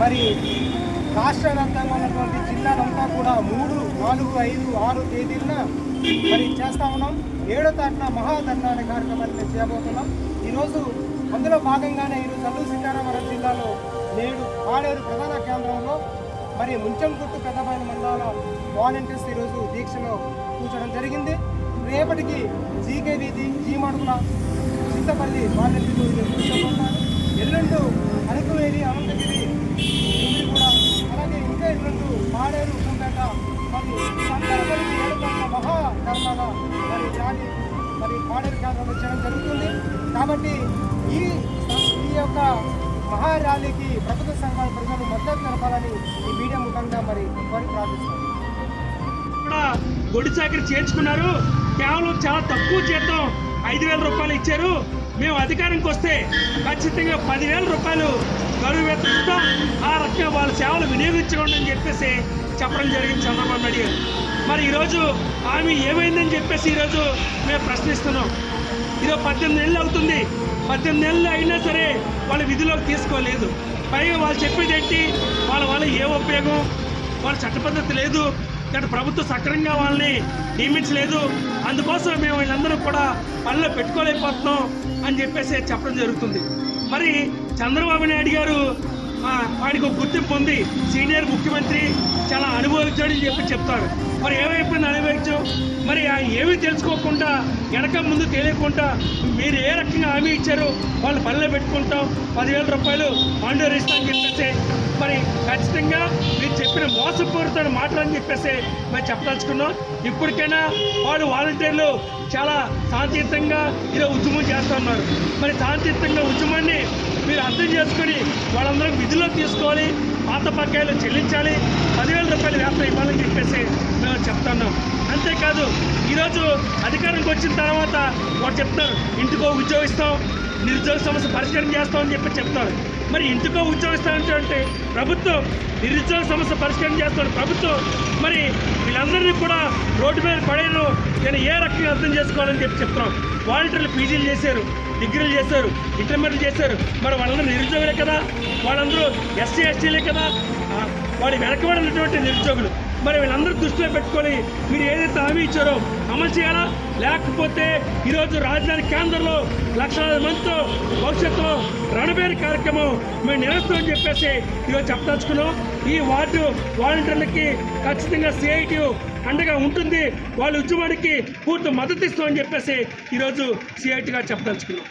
మరి రాష్ట్ర వ్యాప్తంగా ఉన్నటువంటి జిల్లాలంతా కూడా మూడు నాలుగు ఐదు ఆరు తేదీలన మరి చేస్తా ఉన్నాం. ఏడో తారీఖున మహాధర్నా కార్యక్రమాన్ని చేయబోతున్నాం. ఈరోజు అందులో భాగంగానే ఈరోజు అల్లూరు సీతారామరాజు జిల్లాలో నేడు పాడేరు ప్రధాన కేంద్రంలో మరి ముంచంకుట్టు పెద్దపల్లి మండలాల వాలంటీర్స్ ఈరోజు దీక్షలో కూర్చోవడం జరిగింది. రేపటికి జీకే వీధి జీమడుగుల చింతపల్లి వాలంటీర్లు ఈరోజు ఎల్లుండు అరకువేలి అనంతగిరి మోడల్ పాడేరు కేంద్రంలో చేయడం జరుగుతుంది. కాబట్టి ఈ ఈ యొక్క మహా ర్యాలీకి ప్రభుత్వ సంఘాల ప్రజలు మద్దతు తెలపాలని ఈ మీడియా ముఖంగా మరి కోరి ప్రార్థిస్తున్నారు కూడా గొడి చాకరి చేర్చుకున్నారు కేవలం చాలా తక్కువ జీతం ఐదు వేల రూపాయలు ఇచ్చారు. మేము అధికారంకి వస్తే ఖచ్చితంగా పదివేల రూపాయలు గడువు సేవలు వినియోగించుకోండి అని చెప్పేసి చెప్పడం జరిగింది చంద్రబాబు నాయుడు గారు. మరి ఈరోజు ఆమె ఏమైందని చెప్పేసి ఈరోజు మేము ప్రశ్నిస్తున్నాం. ఈరోజు పద్దెనిమిది నెలలు అవుతుంది. పద్దెనిమిది నెలలు అయినా సరే వాళ్ళ విధిలోకి తీసుకోలేదు. పైగా వాళ్ళు చెప్పేది ఏంటి? వాళ్ళ వల్ల ఏ ఉపయోగం? వాళ్ళ చట్టపద్ధతి లేదు. ఇక్కడ ప్రభుత్వం సక్రమంగా వాళ్ళని నియమించలేదు. అందుకోసం మేము వీళ్ళందరూ కూడా పనిలో పెట్టుకోలేకపోతున్నాం అని చెప్పేసి చెప్పడం జరుగుతుంది. మరి చంద్రబాబు నాయుడు గారు వాడికి ఒక గుర్తింపు ఉంది. సీనియర్ ముఖ్యమంత్రి చాలా అనుభవించాడు అని చెప్పి చెప్తారు మరి ఏమైపోయింది అనుభవించాం? మరి ఆ ఏమీ తెలుసుకోకుండా వెనక ముందు తెలియకుండా మీరు ఏ రకంగా హామీ ఇచ్చారు వాళ్ళు పనిలో పెట్టుకుంటాం. పదివేల రూపాయలు ఆండోర్ ఇస్తామని చెప్పేసి మరి ఖచ్చితంగా మీరు చెప్పిన మోసపూరిత మాటలు చెప్పేసి మేము చెప్పదలుచుకున్నాం. ఇప్పటికైనా వాళ్ళు వాలంటీర్లు చాలా శాంతియుతంగా ఇలా ఉద్యమం చేస్తున్నారు మరి శాంతియుతంగా ఉద్యమాన్ని మీరు అర్థం చేసుకొని వాళ్ళందరూ విధుల్లో తీసుకోవాలి పాత బకాయిలు చెల్లించాలి పదివేల రూపాయలు వేతనం ఇవ్వాలని చెప్పేసి మేము చెప్తున్నాం. అంతేకాదు ఈరోజు అధికారంకి వచ్చిన తర్వాత వాడు చెప్తారు ఇంటికో ఉద్యోగం ఇస్తాం నిరుద్యోగ సమస్య పరిష్కారం చేస్తామని చెప్పి చెప్తారు మరి ఇంటికో ఉద్యోగం ఇస్తామంటే ప్రభుత్వం నిరుద్యోగ సమస్య పరిష్కారం చేస్తాడు ప్రభుత్వం. మరి వీళ్ళందరినీ కూడా రోడ్డు మీద పడేను నేను ఏ రకంగా అర్థం చేసుకోవాలని చెప్పి చెప్తున్నాం. వాలంటీర్లు పీజీలు చేశారు. డిగ్రీలు చేశారు ఇంటర్మీడియట్ చేశారు. మరి వాళ్ళందరూ నిరుద్యోగులే కదా? వాళ్ళందరూ ఎస్సీ ఎస్టీలే కదా? వాడి వెనకబడినటువంటి నిరుద్యోగులు. మరి వీళ్ళందరూ దృష్టిలో పెట్టుకొని మీరు ఏదైతే హామీ ఇచ్చారో అమలు చేయాలా? లేకపోతే ఈరోజు రాజధాని కేంద్రంలో లక్షలాది మందితో భవిష్యత్తులో రణబేరి కార్యక్రమం మేము నిర్వహిస్తామని చెప్పేసి ఈరోజు చెప్పదలుచుకున్నాం. ఈ వార్డు వాలంటీర్లకి ఖచ్చితంగా సిఐటి అండగా ఉంటుంది. వాళ్ళ ఉద్యమానికి పూర్తి మద్దతు ఇస్తామని చెప్పేసి ఈరోజు సిఐటిగా చెప్పదలుచుకున్నాం.